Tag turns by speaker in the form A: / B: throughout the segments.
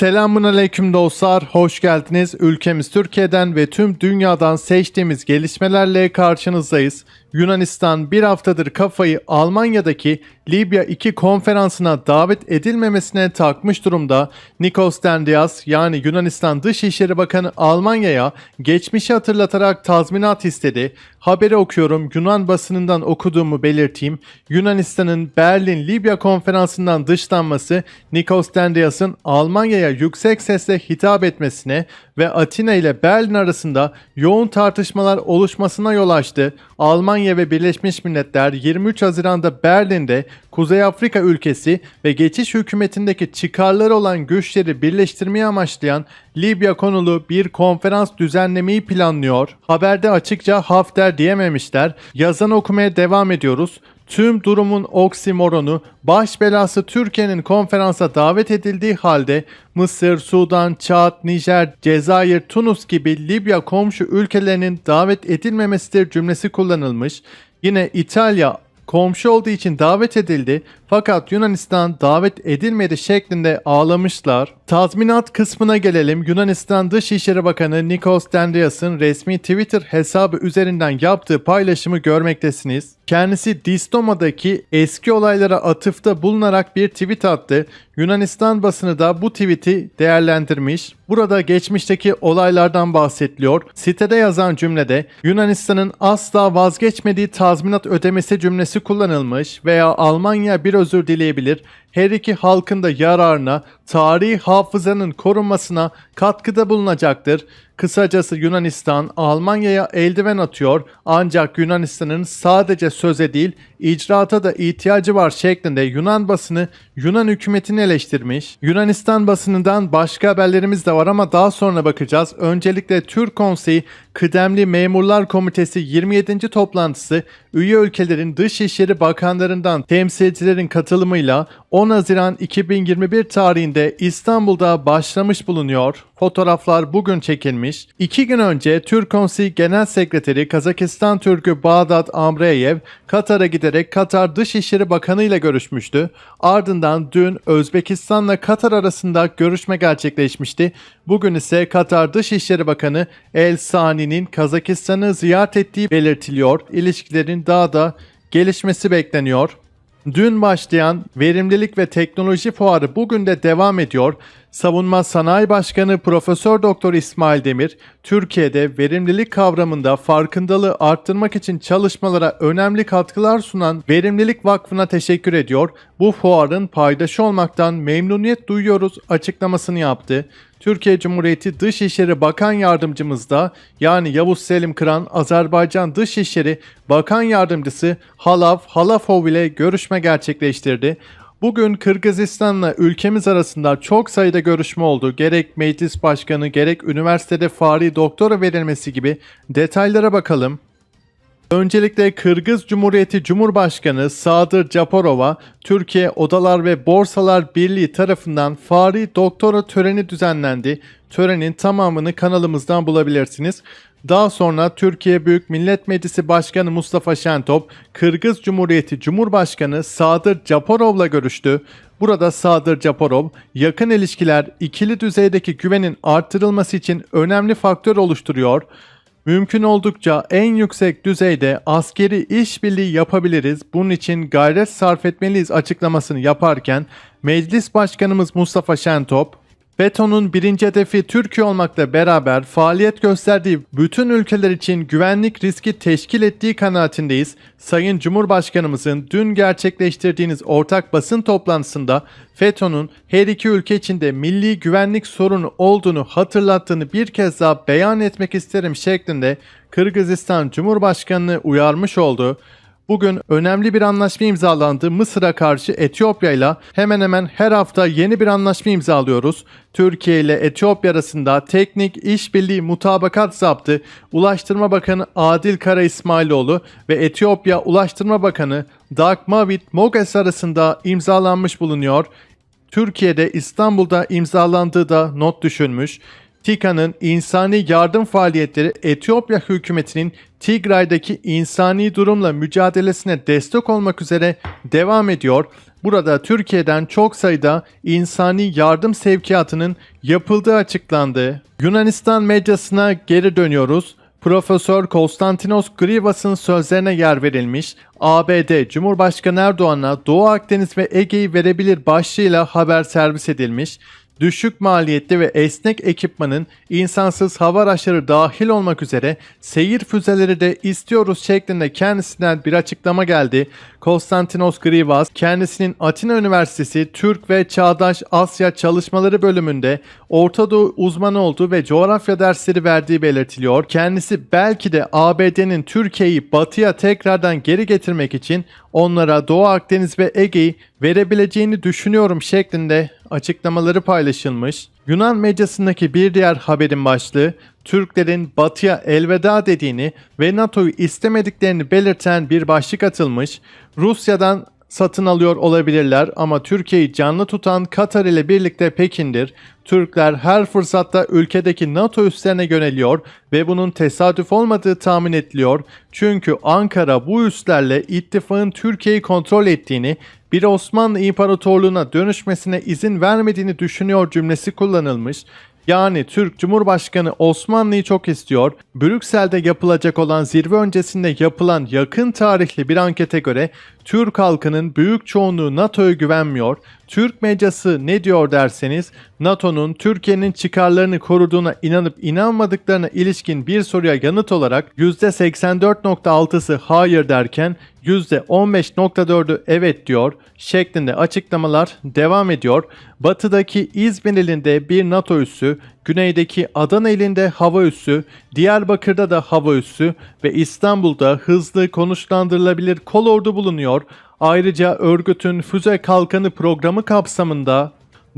A: Selamun aleyküm dostlar, hoş geldiniz. Ülkemiz Türkiye'den ve tüm dünyadan seçtiğimiz gelişmelerle karşınızdayız. Yunanistan bir haftadır kafayı Almanya'daki Libya 2 konferansına davet edilmemesine takmış durumda. Nikos Dendias yani Yunanistan Dışişleri Bakanı Almanya'ya geçmişi hatırlatarak tazminat istedi. Haberi okuyorum Yunan basınından okuduğumu belirteyim. Yunanistan'ın Berlin Libya konferansından dışlanması Nikos Dendias'ın Almanya'ya yüksek sesle hitap etmesine ve Atina ile Berlin arasında yoğun tartışmalar oluşmasına yol açtı. Almanya ve Birleşmiş Milletler 23 Haziran'da Berlin'de Kuzey Afrika ülkesi ve geçiş hükümetindeki çıkarları olan güçleri birleştirmeyi amaçlayan Libya konulu bir konferans düzenlemeyi planlıyor. Haberde açıkça Hafter diyememişler. Yazan okumaya devam ediyoruz. Tüm durumun oksimoronu baş belası Türkiye'nin konferansa davet edildiği halde Mısır, Sudan, Çad, Nijer, Cezayir, Tunus gibi Libya komşu ülkelerinin davet edilmemesidir cümlesi kullanılmış. Yine İtalya komşu olduğu için davet edildi fakat Yunanistan davet edilmedi şeklinde ağlamışlar. Tazminat kısmına gelelim. Yunanistan Dışişleri Bakanı Nikos Dendias'ın resmi Twitter hesabı üzerinden yaptığı paylaşımı görmektesiniz. Kendisi Distoma'daki eski olaylara atıfta bulunarak bir tweet attı. Yunanistan basını da bu tweet'i değerlendirmiş. Burada geçmişteki olaylardan bahsediliyor. Sitede yazan cümlede Yunanistan'ın asla vazgeçmediği tazminat ödemesi cümlesi kullanılmış veya Almanya bir özür dileyebilir. Her iki halkın da yararına, tarihi hafızanın korunmasına katkıda bulunacaktır. Kısacası Yunanistan Almanya'ya eldiven atıyor ancak Yunanistan'ın sadece söze değil icraata da ihtiyacı var şeklinde Yunan basını Yunan hükümetini eleştirmiş. Yunanistan basınından başka haberlerimiz de var ama daha sonra bakacağız. Öncelikle Türk Konseyi Kıdemli Memurlar Komitesi 27. toplantısı üye ülkelerin dışişleri bakanlarından temsilcilerin katılımıyla 10 Haziran 2021 tarihinde İstanbul'da başlamış bulunuyor. Fotoğraflar bugün çekilmiş. İki gün önce Türk Konseyi Genel Sekreteri Kazakistan Türk'ü Bağdat Amreyev Katar'a giderek Katar Dışişleri Bakanı ile görüşmüştü. Ardından dün Özbekistan'la Katar arasında görüşme gerçekleşmişti. Bugün ise Katar Dışişleri Bakanı El Sani'nin Kazakistan'ı ziyaret ettiği belirtiliyor. İlişkilerin daha da gelişmesi bekleniyor. Dün başlayan verimlilik ve teknoloji fuarı bugün de devam ediyor. Savunma Sanayi Başkanı Profesör Doktor İsmail Demir, Türkiye'de verimlilik kavramında farkındalığı arttırmak için çalışmalara önemli katkılar sunan Verimlilik Vakfı'na teşekkür ediyor. Bu fuarın paydaşı olmaktan memnuniyet duyuyoruz açıklamasını yaptı. Türkiye Cumhuriyeti Dışişleri Bakan Yardımcımız da yani Yavuz Selim Kıran Azerbaycan Dışişleri Bakan Yardımcısı Halaf Halafov ile görüşme gerçekleştirdi. Bugün Kırgızistan'la ülkemiz arasında çok sayıda görüşme oldu. Gerek meclis başkanı gerek üniversitede fari doktora verilmesi gibi detaylara bakalım. Öncelikle Kırgız Cumhuriyeti Cumhurbaşkanı Sadır Japarova, Türkiye Odalar ve Borsalar Birliği tarafından fari doktora töreni düzenlendi. Törenin tamamını kanalımızdan bulabilirsiniz. Daha sonra Türkiye Büyük Millet Meclisi Başkanı Mustafa Şentop, Kırgız Cumhuriyeti Cumhurbaşkanı Sadır Japarov'la görüştü. Burada Sadır Japarov, yakın ilişkiler ikili düzeydeki güvenin artırılması için önemli faktör oluşturuyor. Mümkün oldukça en yüksek düzeyde askeri işbirliği yapabiliriz. Bunun için gayret sarf etmeliyiz açıklamasını yaparken Meclis Başkanımız Mustafa Şentop, FETÖ'nün birinci hedefi Türkiye olmakla beraber faaliyet gösterdiği bütün ülkeler için güvenlik riski teşkil ettiği kanaatindeyiz. Sayın Cumhurbaşkanımızın dün gerçekleştirdiğiniz ortak basın toplantısında FETÖ'nün her iki ülke içinde milli güvenlik sorunu olduğunu hatırlattığını bir kez daha beyan etmek isterim şeklinde Kırgızistan Cumhurbaşkanı'nı uyarmış oldu. Bugün önemli bir anlaşma imzalandı. Mısır'a karşı Etiyopya ile hemen hemen her hafta yeni bir anlaşma imzalıyoruz. Türkiye ile Etiyopya arasında teknik işbirliği mutabakat zaptı. Ulaştırma Bakanı Adil Kara İsmailoğlu ve Etiyopya Ulaştırma Bakanı Dagmavit Moges arasında imzalanmış bulunuyor. Türkiye'de İstanbul'da imzalandığı da not düşülmüş. TİKA'nın insani yardım faaliyetleri Etiyopya hükümetinin Tigray'daki insani durumla mücadelesine destek olmak üzere devam ediyor. Burada Türkiye'den çok sayıda insani yardım sevkiyatının yapıldığı açıklandı. Yunanistan medyasına geri dönüyoruz. Profesör Konstantinos Grivas'ın sözlerine yer verilmiş, ABD Cumhurbaşkanı Erdoğan'a Doğu Akdeniz ve Ege'yi verebilir başlığıyla haber servis edilmiş, düşük maliyetli ve esnek ekipmanın insansız hava araçları dahil olmak üzere seyir füzeleri de istiyoruz şeklinde kendisinden bir açıklama geldi. Konstantinos Grivas kendisinin Atina Üniversitesi Türk ve Çağdaş Asya Çalışmaları bölümünde Orta Doğu uzmanı olduğu ve coğrafya dersleri verdiği belirtiliyor. Kendisi belki de ABD'nin Türkiye'yi batıya tekrardan geri getirmek için onlara Doğu Akdeniz ve Ege'yi verebileceğini düşünüyorum şeklinde açıklamaları paylaşılmış. Yunan medyasındaki bir diğer haberin başlığı Türklerin batıya elveda dediğini ve NATO'yu istemediklerini belirten bir başlık atılmış. Rusya'dan satın alıyor olabilirler ama Türkiye'yi canlı tutan Katar ile birlikte Pekin'dir. Türkler her fırsatta ülkedeki NATO üslerine yöneliyor ve bunun tesadüf olmadığı tahmin ediliyor. Çünkü Ankara bu üslerle ittifakın Türkiye'yi kontrol ettiğini, bir Osmanlı İmparatorluğu'na dönüşmesine izin vermediğini düşünüyor cümlesi kullanılmış. Yani Türk Cumhurbaşkanı Osmanlı'yı çok istiyor. Brüksel'de yapılacak olan zirve öncesinde yapılan yakın tarihli bir ankete göre Türk halkının büyük çoğunluğu NATO'ya güvenmiyor. Türk medyası ne diyor derseniz NATO'nun Türkiye'nin çıkarlarını koruduğuna inanıp inanmadıklarına ilişkin bir soruya yanıt olarak %84.6'sı hayır derken %15.4'ü evet diyor şeklinde açıklamalar devam ediyor. Batıdaki İzmir ilinde bir NATO üssü, güneydeki Adana ilinde hava üssü, Diyarbakır'da da hava üssü ve İstanbul'da hızlı konuşlandırılabilir kolordu bulunuyor. Ayrıca örgütün füze kalkanı programı kapsamında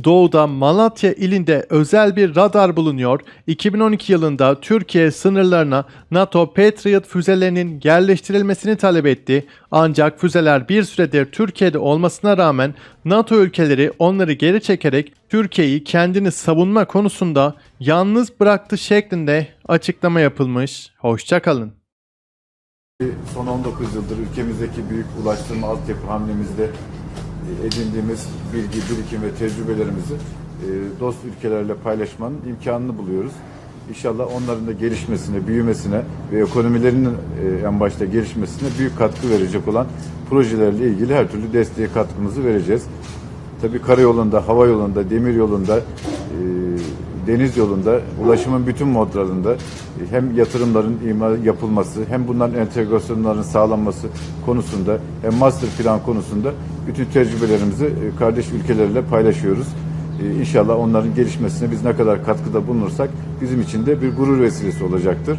A: Doğuda Malatya ilinde özel bir radar bulunuyor. 2012 yılında Türkiye sınırlarına NATO Patriot füzelerinin yerleştirilmesini talep etti. Ancak füzeler bir süredir Türkiye'de olmasına rağmen NATO ülkeleri onları geri çekerek Türkiye'yi kendini savunma konusunda yalnız bıraktı şeklinde açıklama yapılmış. Hoşçakalın.
B: Son 19 yıldır ülkemizdeki büyük ulaştırma altyapı hamlemizde edindiğimiz bilgi, birikim ve tecrübelerimizi e, dost ülkelerle paylaşmanın imkanını buluyoruz. İnşallah onların da gelişmesine, büyümesine ve ekonomilerinin e, en başta gelişmesine büyük katkı verecek olan projelerle ilgili her türlü desteğe katkımızı vereceğiz. Tabii karayolunda, hava yolunda, demir yolunda, e, deniz yolunda, ulaşımın bütün modlarında e, hem yatırımların yapılması, hem bunların entegrasyonların sağlanması konusunda, hem master plan konusunda bütün tecrübelerimizi e, kardeş ülkelerle paylaşıyoruz. E, İnşallah onların gelişmesine biz ne kadar katkıda bulunursak bizim için de bir gurur vesilesi olacaktır.